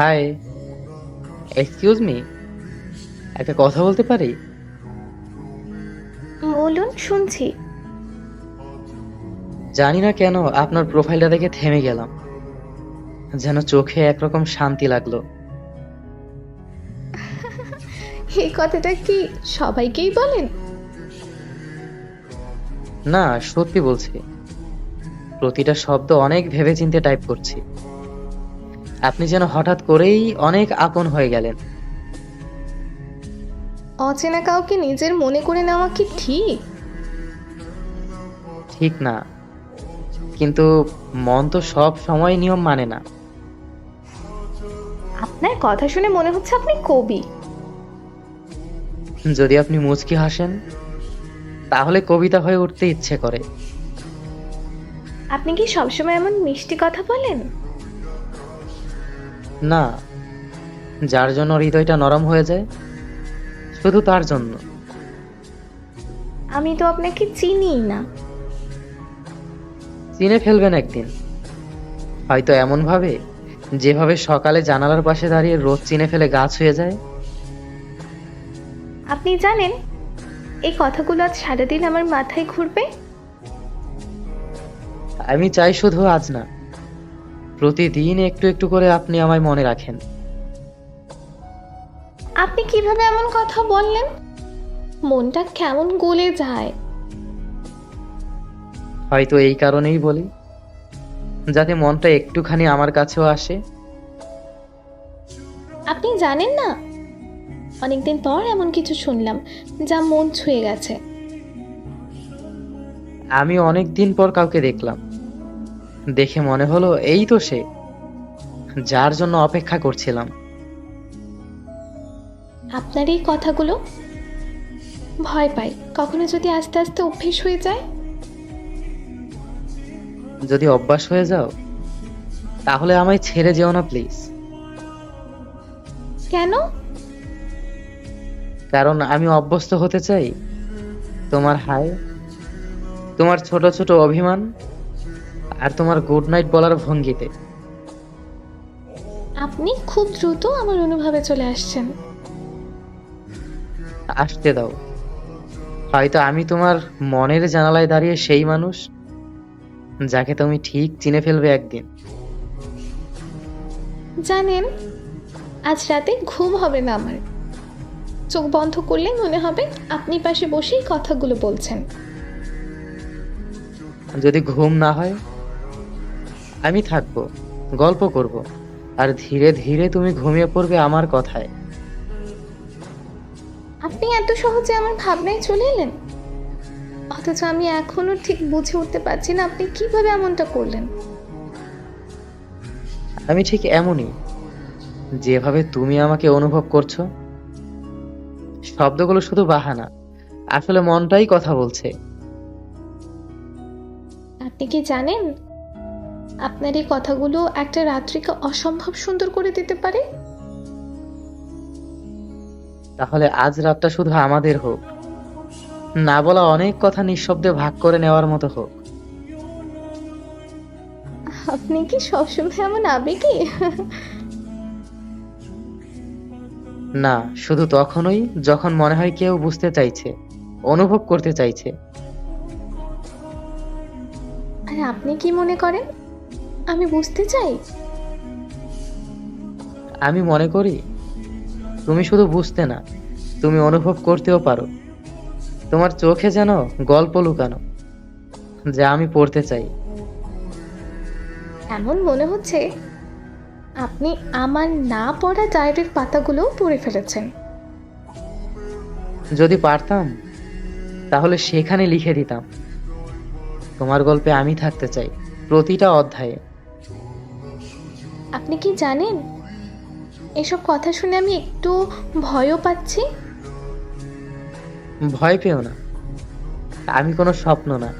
High excuse me একটা কথা বলতে পারি? বলুন শুনছি। জানি না কেন আপনার প্রোফাইলটা দেখে থেমে গেলাম। যেন চোখে একরকম শান্তি লাগল। এই কথাটা কি সবাইকেই বলেন? না সত্যি বলছি। প্রতিটা শব্দ অনেক ভেবেচিন্তে টাইপ করছি। আপনি যেন হঠাৎ করেই অনেক আপন হয়ে গেলেন। অচেনা কাউকে নিজের মনে করে নেওয়া কি ঠিক? ঠিক না। কিন্তু মন তো সব সময় নিয়ম মানে না। আপনার কথা শুনে মনে হচ্ছে আপনি কবি। যদি আপনি মুচকি হাসেন তাহলে কবিতা হয়ে উঠতে ইচ্ছে করে। আপনি কি সবসময় এমন মিষ্টি কথা বলেন? না যার জন্য হৃদয়টা নরম হয়ে যায় শুধু তার জন্য। আমি তো আপনাকে চিনিই না। চিনে ফেলবেন একদিন। হয়তো এমন ভাবে যেভাবে সকালে জানালার পাশে দাঁড়িয়ে রোদ চিনে ফেলে গাছ হয়ে যায়। আপনি জানেন এই কথাগুলো আজ সারাদিন আমার মাথায় ঘুরবে? আমি চাই শুধু আজ না। প্রতিদিন একটু একটু করে আপনি আমায় মনে রাখেন। আপনি কীভাবে এমন কথা বললেন? মনটা কেমন গলে যায়। হয়তো এই কারণেই বলি যাতে মনটা একটুখানি আমার কাছেও আসে। আপনি জানেন না? অনেকদিন পর এমন কিছু শুনলাম যা মন ছুঁয়ে গেছে। আমি অনেক দিন পর কাউকে দেখলাম। দেখে মনে হলো এই তো সে। যার জন্য অপেক্ষা করছিলাম। আপনার এই কথাগুলো ভয় পাই। কখনো যদি আস্তে আস্তে অভ্যেস হয়ে যায়? যদি অভ্যাস হয়ে যাও তাহলে আমায় ছেড়ে যেও না প্লিজ। কেন? কারণ আমি অভ্যস্ত হতে চাই। তোমার হাই তোমার ছোট ছোট অভিমান আর তোমার গুড নাইট বলার ভঙ্গিতে। আপনি খুব দ্রুত আমার অনুভবে চলে আসছেন। আসতে দাও। হয়তো আমি তোমার মনের জানালায় দাঁড়িয়ে সেই মানুষ যাকে তুমি ঠিক চিনে ফেলবে একদিন। জানেন আজ রাতে ঘুম হবে না আমার। চোখ বন্ধ করলে মনে হবে আপনি পাশে বসেই কথাগুলো বলছেন। যদি ঘুম না হয় আমি থাকব গল্প করব আর ধীরে ধীরে তুমি ঘুমিয়ে পড়বে আমার কথায়। আপনি এত সহজে আমার ভাবনায় চলে এলেন? অথচ আমি এখনও ঠিক বুঝে উঠতে পারছি না আপনি কীভাবে এমনটা করলেন। আমি ঠিক এমনই। যেভাবে তুমি আমাকে অনুভব করছ শব্দগুলো শুধু বাহানা আসলে মনটাই কথা বলছে। আপনি কি জানেন আপনার এই কথাগুলো একটা রাত্রিকে অসম্ভব সুন্দর করে দিতে পারে? তাহলে আজ রাতটা শুধু আমাদের হোক। না বলা অনেক কথা নিঃশব্দে ভাগ করে নেওয়ার মতো হোক। আপনি কি সবসময় এমন আবেগে? না শুধু তখনই যখন মনে হয় কেউ বুঝতে চাইছে অনুভব করতে চাইছে। আর আপনি কি মনে করেন? আমি বুঝতে চাই? আমি মনে করি তুমি শুধু বুঝতে না তুমি অনুভব করতেও পারো। তোমার চোখে যেন গল্প লুকানো যা আমি পড়তে চাই। এমন মনে হচ্ছে আপনি আমার না পড়া ডায়েরির পাতাগুলোও পড়ে ফেলেছেন। যদি পারতাম তাহলে সেখানে লিখে দিতাম। তোমার গল্পে আমি থাকতে চাই প্রতিটা অধ্যায়ে। আপনি কি জানেন? এসব কথা শুনে আমি একটু ভয়ও পাচ্ছি। ভয় পেও না। আমি কোনো স্বপ্ন না।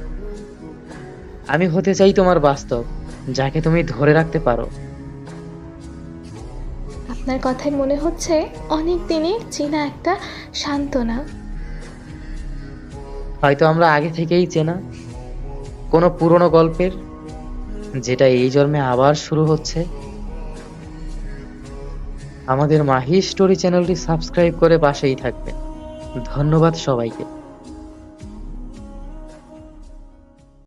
আমি হতে চাই তোমার বাস্তব যাকে তুমি ধরে রাখতে পারো। আপনার কথায় মনে হচ্ছে অনেক দিনের চেনা একটা সান্ত্বনা। হয়তো আমরা আগে থেকেই চেনা কোনো পুরনো গল্পের যেটা এই জন্মে আবার শুরু হচ্ছে। আমাদের মাহি স্টোরি চ্যানেলটি সাবস্ক্রাইব করে পাশেই থাকবেন। ধন্যবাদ সবাইকে।